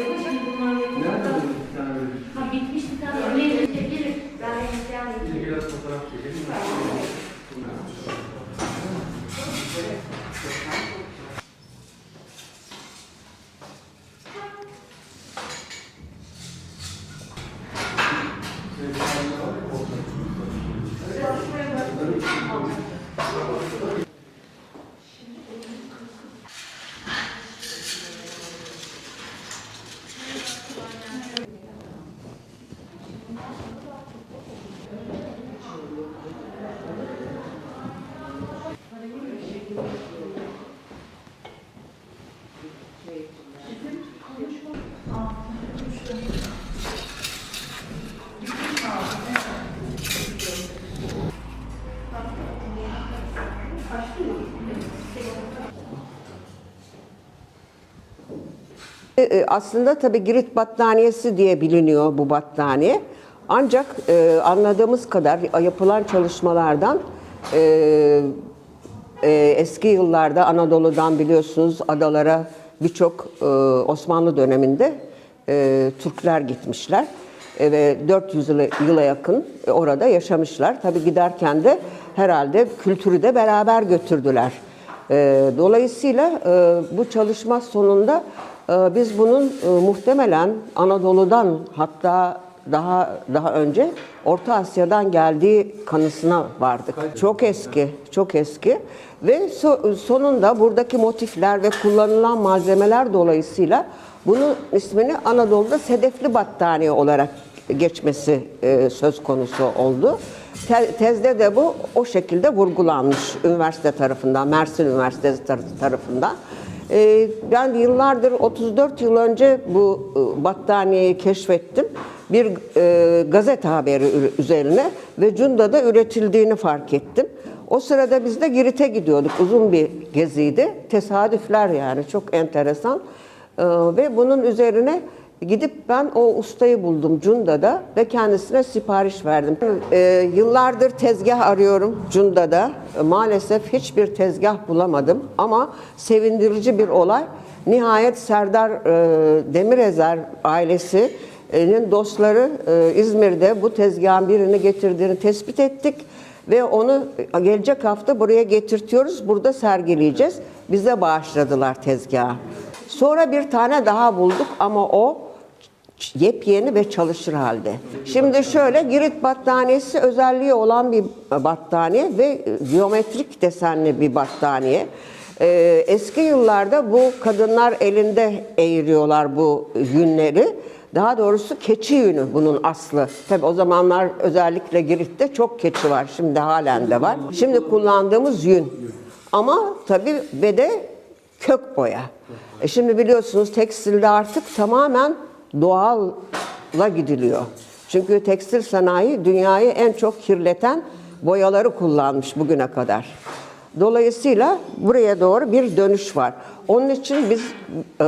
Дякую. Aslında tabii Girit battaniyesi diye biliniyor bu battaniye. Ancak e, anladığımız kadar yapılan çalışmalardan e, e, eski yıllarda Anadolu'dan biliyorsunuz adalara birçok e, Osmanlı döneminde e, Türkler gitmişler E, ve 400 yıla, yıla yakın e, orada yaşamışlar. Tabii giderken de herhalde kültürü de beraber götürdüler. E, dolayısıyla e, bu çalışma sonunda e, biz bunun e, muhtemelen Anadolu'dan hatta daha daha önce Orta Asya'dan geldiği kanısına vardık. Çok eski, çok eski ve so- sonunda buradaki motifler ve kullanılan malzemeler dolayısıyla bunun ismini Anadolu'da sedefli battaniye olarak geçmesi e, söz konusu oldu. Te- tezde de bu o şekilde vurgulanmış üniversite tarafından, Mersin Üniversitesi tar- tarafından. E, ben yıllardır 34 yıl önce bu e, battaniyeyi keşfettim. Bir e, gazete haberi üzerine ve Cunda'da üretildiğini fark ettim. O sırada biz de Girit'e gidiyorduk. Uzun bir geziydi. Tesadüfler yani çok enteresan. Ee, ve bunun üzerine gidip ben o ustayı buldum Cunda'da ve kendisine sipariş verdim. Ee, yıllardır tezgah arıyorum Cunda'da. Ee, Maalesef hiçbir tezgah bulamadım ama sevindirici bir olay. Nihayet Serdar e, Demirezer ailesinin dostları e, İzmir'de bu tezgahın birini getirdiğini tespit ettik ve onu gelecek hafta buraya getirtiyoruz. Burada sergileyeceğiz. Bize bağışladılar tezgahı. Sonra bir tane daha bulduk ama o yepyeni ve çalışır halde. Şimdi şöyle Girit battaniyesi özelliği olan bir battaniye ve geometrik desenli bir battaniye. Ee, eski yıllarda bu kadınlar elinde eğiriyorlar bu yünleri. Daha doğrusu keçi yünü bunun aslı. Tabi o zamanlar özellikle Girit'te çok keçi var. Şimdi halen de var. Şimdi kullandığımız yün. Ama tabi ve de kök boya. E şimdi biliyorsunuz tekstilde artık tamamen doğalla gidiliyor. Çünkü tekstil sanayi dünyayı en çok kirleten boyaları kullanmış bugüne kadar. Dolayısıyla buraya doğru bir dönüş var. Onun için biz e,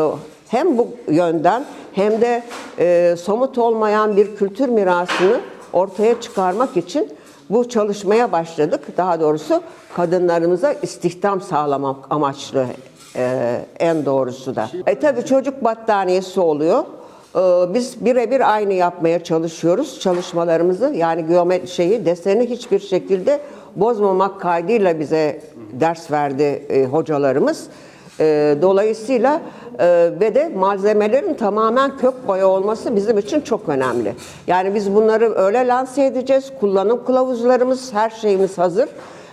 hem bu yönden hem de e, somut olmayan bir kültür mirasını ortaya çıkarmak için bu çalışmaya başladık. Daha doğrusu kadınlarımıza istihdam sağlamak amaçlı e, en doğrusu da. E tabii çocuk battaniyesi oluyor. E, biz birebir aynı yapmaya çalışıyoruz çalışmalarımızı. Yani geometri şeyi, deseni hiçbir şekilde bozmamak kaydıyla bize ders verdi e, hocalarımız. E, dolayısıyla e, ve de malzemelerin tamamen kök boya olması bizim için çok önemli. Yani biz bunları öyle lanse edeceğiz. Kullanım kılavuzlarımız, her şeyimiz hazır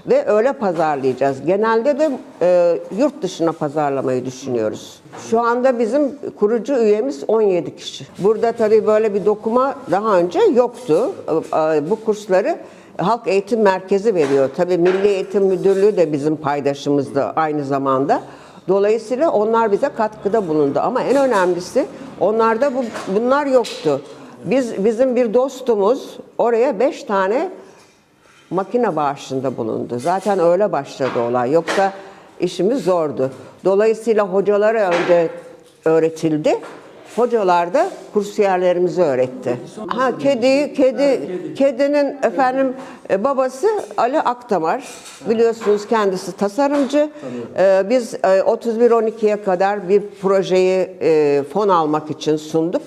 ve öyle pazarlayacağız. Genelde de e, yurt dışına pazarlamayı düşünüyoruz. Şu anda bizim kurucu üyemiz 17 kişi. Burada tabii böyle bir dokuma daha önce yoktu. E, e, bu kursları Halk Eğitim Merkezi veriyor. Tabii Milli Eğitim Müdürlüğü de bizim paydaşımızdı aynı zamanda. Dolayısıyla onlar bize katkıda bulundu. Ama en önemlisi onlarda bu, bunlar yoktu. Biz bizim bir dostumuz oraya beş tane makine bağışında bulundu. Zaten öyle başladı olay. Yoksa işimiz zordu. Dolayısıyla hocalara önce öğretildi. Hocalar da kursiyerlerimizi öğretti. Ha kedi, kedi, kedinin efendim e, babası Ali Akdamar. Biliyorsunuz kendisi tasarımcı. Ee, Biz e, 31-12'ye kadar bir projeyi e, fon almak için sunduk.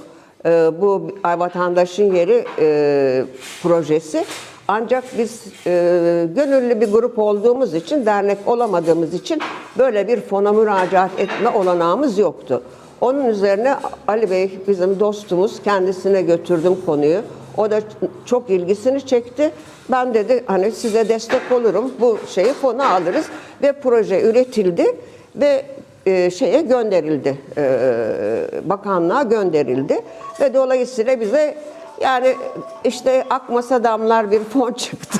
Bu vatandaşın yeri e, projesi. Ancak biz e, gönüllü bir grup olduğumuz için, dernek olamadığımız için böyle bir fona müracaat etme olanağımız yoktu. Onun üzerine Ali Bey bizim dostumuz kendisine götürdüm konuyu. O da çok ilgisini çekti. Ben dedi hani size destek olurum. Bu şeyi fona alırız ve proje üretildi ve e, şeye gönderildi. e, bakanlığa gönderildi ve dolayısıyla bize yani işte akmasa damlar bir fon çıktı.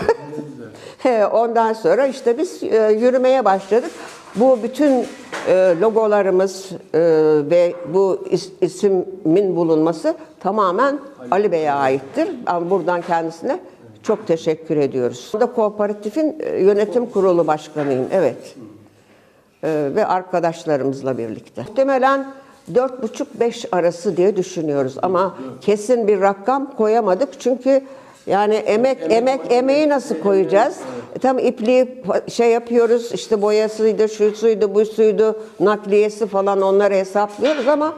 Ondan sonra işte biz e, yürümeye başladık. Bu bütün e, logolarımız e, ve bu is- ismin bulunması tamamen Ali Bey'e aittir. Ben buradan kendisine çok teşekkür ediyoruz. Bu da kooperatifin yönetim kurulu başkanıyım. Evet. Ve arkadaşlarımızla birlikte. Muhtemelen 4,5-5 arası diye düşünüyoruz ama kesin bir rakam koyamadık çünkü yani emek emek emeği nasıl koyacağız? E, tam ipliği şey yapıyoruz işte boyasıydı, şu suydu, bu suydu, nakliyesi falan onları hesaplıyoruz ama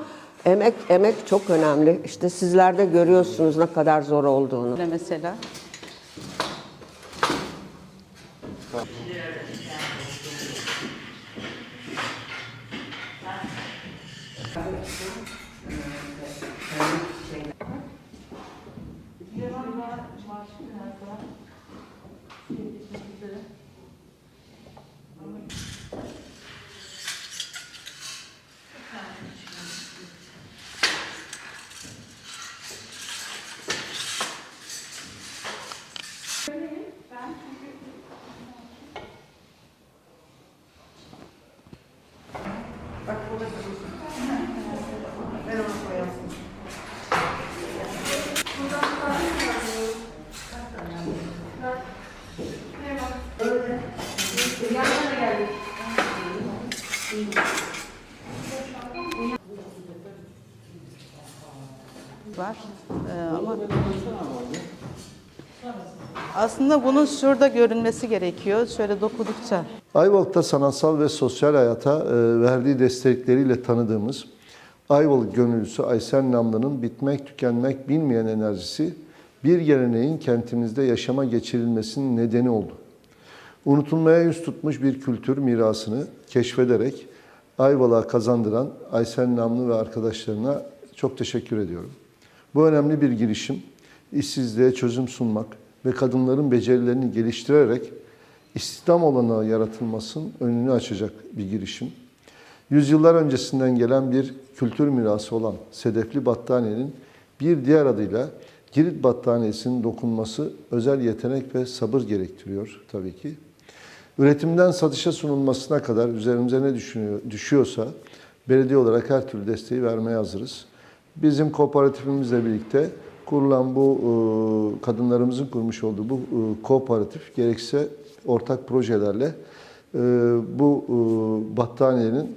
emek emek çok önemli. İşte sizler de görüyorsunuz ne kadar zor olduğunu. Mesela. Ama aslında bunun şurada görünmesi gerekiyor. Şöyle dokudukça. Ayvalık'ta sanatsal ve sosyal hayata e, verdiği destekleriyle tanıdığımız Ayvalık gönüllüsü Aysel Namlı'nın bitmek tükenmek bilmeyen enerjisi bir geleneğin kentimizde yaşama geçirilmesinin nedeni oldu. Unutulmaya yüz tutmuş bir kültür mirasını keşfederek Ayvalık'a kazandıran Aysel Namlı ve arkadaşlarına çok teşekkür ediyorum. Bu önemli bir girişim, işsizliğe çözüm sunmak ve kadınların becerilerini geliştirerek istihdam olanağı yaratılmasının önünü açacak bir girişim. Yüzyıllar öncesinden gelen bir kültür mirası olan sedefli battaniyenin bir diğer adıyla Girit battaniyesinin dokunması özel yetenek ve sabır gerektiriyor tabii ki. Üretimden satışa sunulmasına kadar üzerimize ne düşünüyor, düşüyorsa belediye olarak her türlü desteği vermeye hazırız. Bizim kooperatifimizle birlikte kurulan bu e, kadınlarımızın kurmuş olduğu bu e, kooperatif gerekse ortak projelerle e, bu battaniyenin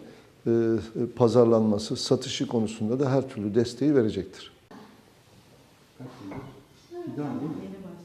pazarlanması, satışı konusunda da her türlü desteği verecektir. Bugün diye biliyorum,